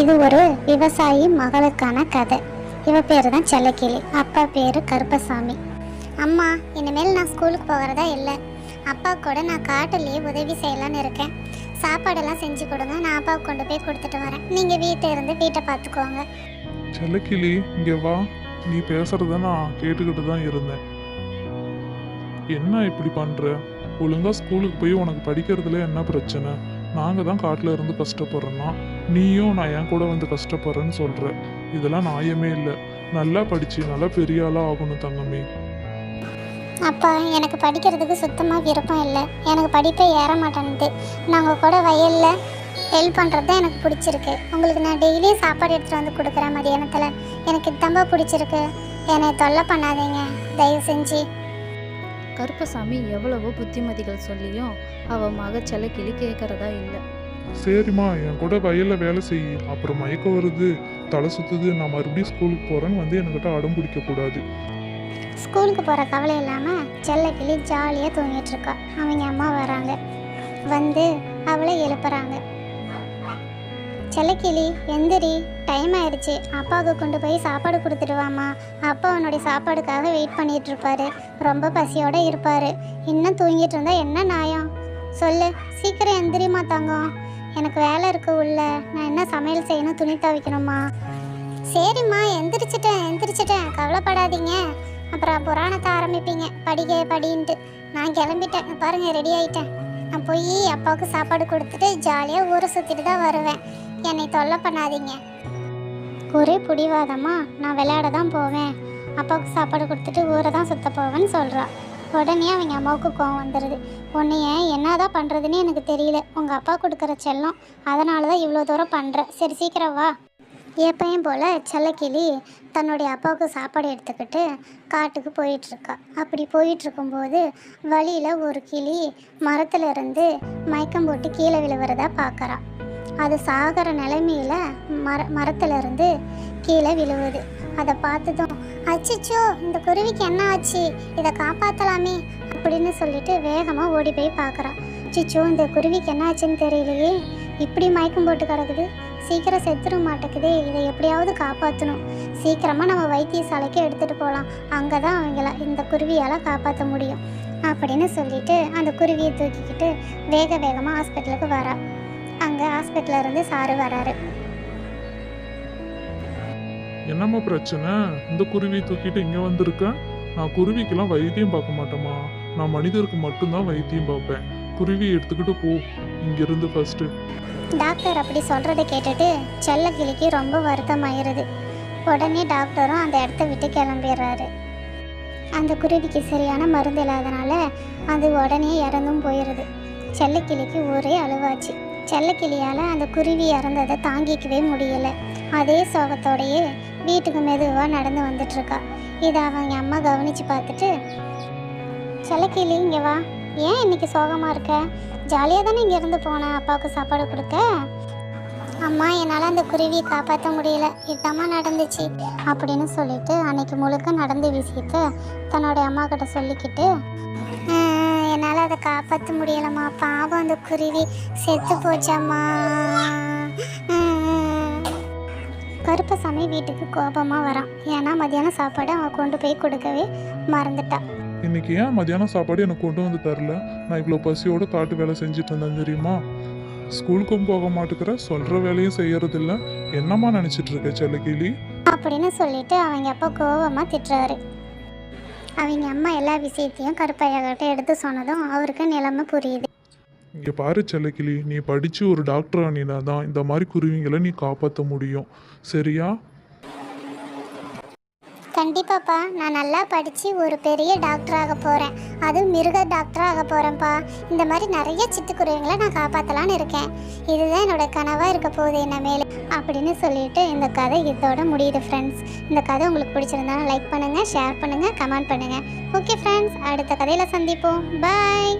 இது ஒரு விவசாயி மகளுக்கான கதை. இவ பேர் தான் செல்லக்கிளி. அப்பா பேர் கருப்பசாமி. அம்மா இனிமேல் நான் ஸ்கூலுக்கு போகிறதா இல்லை. அப்பா கூட நான் காட்டுலேயே உதவி செய்யலான்னு இருக்கேன். சாப்பாடெல்லாம் செஞ்சு கொடுங்க. நான் அப்பாவுக்கு கொண்டு போய் கொடுத்துட்டு வரேன். நீங்கள் வீட்டை இருந்து வீட்டை பார்த்துக்கோங்க. செல்லக்கிளி இங்கே வா. நீ பேசுறத நான் கேட்டுக்கிட்டு தான் இருந்தேன். என்ன இப்படி பண்ணுற ஒழுங்காக ஸ்கூலுக்கு போய் உனக்கு படிக்கிறதுல என்ன பிரச்சனை? நாங்கள் தான் காட்டில் இருந்து கஷ்டப்படுறோன்னா நீயும் நான் என் கூட வந்து கஷ்டப்படுறேன்னு சொல்கிற இதெல்லாம் நியாயமே இல்லை. நல்லா படித்து நல்லா பெரிய ஆளாக ஆகணும் தங்கமே. அப்பா எனக்கு படிக்கிறதுக்கு சுத்தமாக விருப்பம் இல்லை. எனக்கு படிப்பே ஏற மாட்டேன்ட்டு நாங்கள் கூட வயலில் ஹெல்ப் பண்ணுறது தான் எனக்கு பிடிச்சிருக்கு. உங்களுக்கு நான் டெய்லியும் சாப்பாடு எடுத்துகிட்டு வந்து கொடுக்குறேன் மதியானத்தில் எனக்கு தம்ப பிடிச்சிருக்கு. என்னை தொல்லை பண்ணாதீங்க. தயவு செஞ்சு கருப்பசாமி எவ்வளவோ புத்திமதிகள் சொல்லியும் அவ மக செல்லக்கிளி கேட்கறதா இல்லை. சரிம்மா என் கூட வயலில் வேலை செய். அப்புறம் மயக்கம் வருது. தலை சுத்துது. நான் மறுபடியும் ஸ்கூலுக்கு போகிறேன்னு வந்து என்கிட்ட அடம் பிடிக்க கூடாது. ஸ்கூலுக்கு போகிற கவலை இல்லாமல் செல்லக்கிளி ஜாலியாக தூங்கிட்டு இருக்கா. அவங்க அம்மா வராங்க. வந்து அவளை எழுப்புறாங்க. செல்லக்கிளி எந்திரி டைம் ஆயிடுச்சு. அப்பாவுக்கு கொண்டு போய் சாப்பாடு கொடுத்துட்டு அப்பா அவனுடைய சாப்பாடுக்காக வெயிட் பண்ணிட்டு இருப்பாரு. ரொம்ப பசியோட இருப்பாரு. இன்னும் தூங்கிட்டு இருந்தா என்ன நியாயம் சொல்லு. சீக்கிரம் எந்திரிம்மா தங்கம். எனக்கு வேலை இருக்கு உள்ள. நான் என்ன சமையல் செய்யணும்? துணி துவைக்கணுமா? சரிம்மா. எந்திரிச்சிட்டேன். எந்திரிச்சிட்டேன். கவலைப்படாதீங்க. அப்புறம் புராணத்தை ஆரம்பிப்பீங்க. படிக்க படின்ட்டு. நான் கிளம்பிட்டேன். பாருங்க ரெடி ஆயிட்டேன். நான் போய் அப்பாவுக்கு சாப்பாடு கொடுத்துட்டு ஜாலியாக ஊரை சுற்றிட்டு தான் வருவேன். என்னை தொல்லை பண்ணாதீங்க. ஒரே பிடிவாதமா நான் விளையாட தான் போவேன். அப்பாவுக்கு சாப்பாடு கொடுத்துட்டு ஊரை தான் சுத்த போவேன்னு சொல்கிறான் உடனே அவங்க அம்மாவுக்கு கோவம் வந்துடுது உன்னைய என்னதான் பண்ணுறதுன்னு எனக்கு தெரியல. உங்கள் அப்பா கொடுக்குற செல்லம் அதனால தான் இவ்வளோ தூரம் பண்ணுறேன் சரி சீக்கிரம் வா. எப்பயும் போல் செல்லக்கிளி தன்னுடைய அப்பாவுக்கு சாப்பாடு எடுத்துக்கிட்டு காட்டுக்கு போயிட்டுருக்கா. அப்படி போயிட்டுருக்கும்போது வழியில் ஒரு கிளி மரத்தில் இருந்து மயக்கம் போட்டு கீழே விழுவுறதா பார்க்குறா அது சாகிற நிலைமையில் மர மரத்துலேருந்து கீழே விழுவுது. அதை பார்த்ததும் அச்சிச்சோ இந்த குருவிக்கு என்ன ஆச்சு? இதை காப்பாற்றலாமே அப்படின்னு சொல்லிட்டு வேகமாக ஓடி போய் பார்க்குறா அச்சிச்சோ இந்த குருவிக்கு என்ன ஆச்சுன்னு தெரியலையே. இப்படி மயக்கம் போட்டு கிடக்குது. சீக்கிரம் செத்துட மாட்டேங்குதே. இதை எப்படியாவது காப்பாற்றணும் சீக்கிரமாக நம்ம வைத்தியசாலைக்கு எடுத்துகிட்டு போகலாம் அங்கே தான் அவங்கள இந்த குருவியால் காப்பாற்ற முடியும். அப்படின்னு சொல்லிட்டு அந்த குருவியை தூக்கிக்கிட்டு வேக வேகமாக ஹாஸ்பிட்டலுக்கு வரா. அங்கே ஹாஸ்பிட்டலில் இருந்து சாரு வராரு. என்னம்மா பிரச்சனை? இந்த குருவியை தூக்கிட்டு இங்கே வந்திருக்கேன் நான் குருவிக்கெல்லாம் வைத்தியம் பார்க்க மாட்டேம்மா. நான் மனிதருக்கு மட்டும்தான் வைத்தியம் பார்ப்பேன். குருவி எடுத்துக்கிட்டு போ. இங்கிருந்து ஃபஸ்ட்டு டாக்டர் அப்படி சொல்கிறத கேட்டுட்டு செல்லக்கிளிக்கு ரொம்ப வருத்தமாயிருது. உடனே டாக்டரும் அந்த இடத்த விட்டு கிளம்பிடுறாரு. அந்த குருவிக்கு சரியான மருந்து இல்லாதனால அது உடனே இறந்தும் போயிடுது செல்லக்கிளிக்கு ஒரே அழுவாச்சு. செல்லக்கிளியால் அந்த குருவி இறந்ததை தாங்கிக்கவே முடியலை. அதே சோகத்தோடையே வீட்டுக்கு மெதுவாக நடந்து வந்துட்டுருக்கா இதை அவங்க அம்மா கவனித்து பார்த்துட்டு செல்லக்கிளி இங்கே வா. ஏன் இன்னைக்கு சோகமாக இருக்க? ஜாலியாக தானே இங்கேருந்து போனேன் அப்பாவுக்கு சாப்பாடு கொடுக்க? அம்மா என்னால் அந்த குருவியை காப்பாற்ற முடியல. இதுதாம்மா நடந்துச்சு அப்படின்னு சொல்லிட்டு அன்னைக்கு முழுக்க நடந்த விஷயத்த தன்னோடைய அம்மா கிட்ட சொல்லிக்கிட்டு என்னால் அதை காப்பாற்ற முடியலம்மா. பாவம் அந்த குருவி செத்து போச்சம்மா. கருப்பசாமி வீட்டுக்கு கோபமாக வரான். ஏன்னா மதியானம் சாப்பாடு அவன் கொண்டு போய் கொடுக்கவே மறந்துட்டான் இன்னைக்கு ஏன் மத்தியானம் சாப்பாடு எனக்கு கொண்டு வந்து தரல? நான் இவ்வளோ பசியோட காட்டு வேலை செஞ்சுட்டு இருந்தேன் தெரியுமா? ஸ்கூலுக்கும் போக மாட்டேங்கிற சொல்கிற வேலையும் செய்யறதில்ல. என்னம்மா நினச்சிட்டு இருக்க செல்லக்கிளி? அப்படின்னு சொல்லிட்டு அவங்க அப்பா கோவமாக திட்டுறாரு. அவங்க அம்மா எல்லா விஷயத்தையும் கருப்பையாகிட்ட எடுத்து சொன்னதும் அவருக்கு நிலைமை புரியுது. இங்கே பாரு செல்லக்கிளி நீ படித்து ஒரு டாக்டர் ஆனினா தான் இந்த மாதிரி குருவிங்களை நீ காப்பாற்ற முடியும். சரியா? கண்டிப்பாப்பா. நான் நல்லா படித்து ஒரு பெரிய டாக்டராக போகிறேன் அதுவும் மிருக டாக்டராக போகிறேன்ப்பா இந்த மாதிரி நிறைய சிட்டுக்குருவிங்களை நான் காப்பாற்றலான்னு இருக்கேன். இதுதான் என்னோட கனவாக இருக்க போகுது என்ன மேலே அப்படின்னு சொல்லிட்டு இந்த கதை இதோட முடியுது ஃப்ரெண்ட்ஸ் இந்த கதை உங்களுக்கு பிடிச்சிருந்தாலும் லைக் பண்ணுங்கள் ஷேர் பண்ணுங்கள் கமெண்ட் பண்ணுங்கள் ஓகே ஃப்ரெண்ட்ஸ் அடுத்த கதையில் சந்திப்போம். பாய்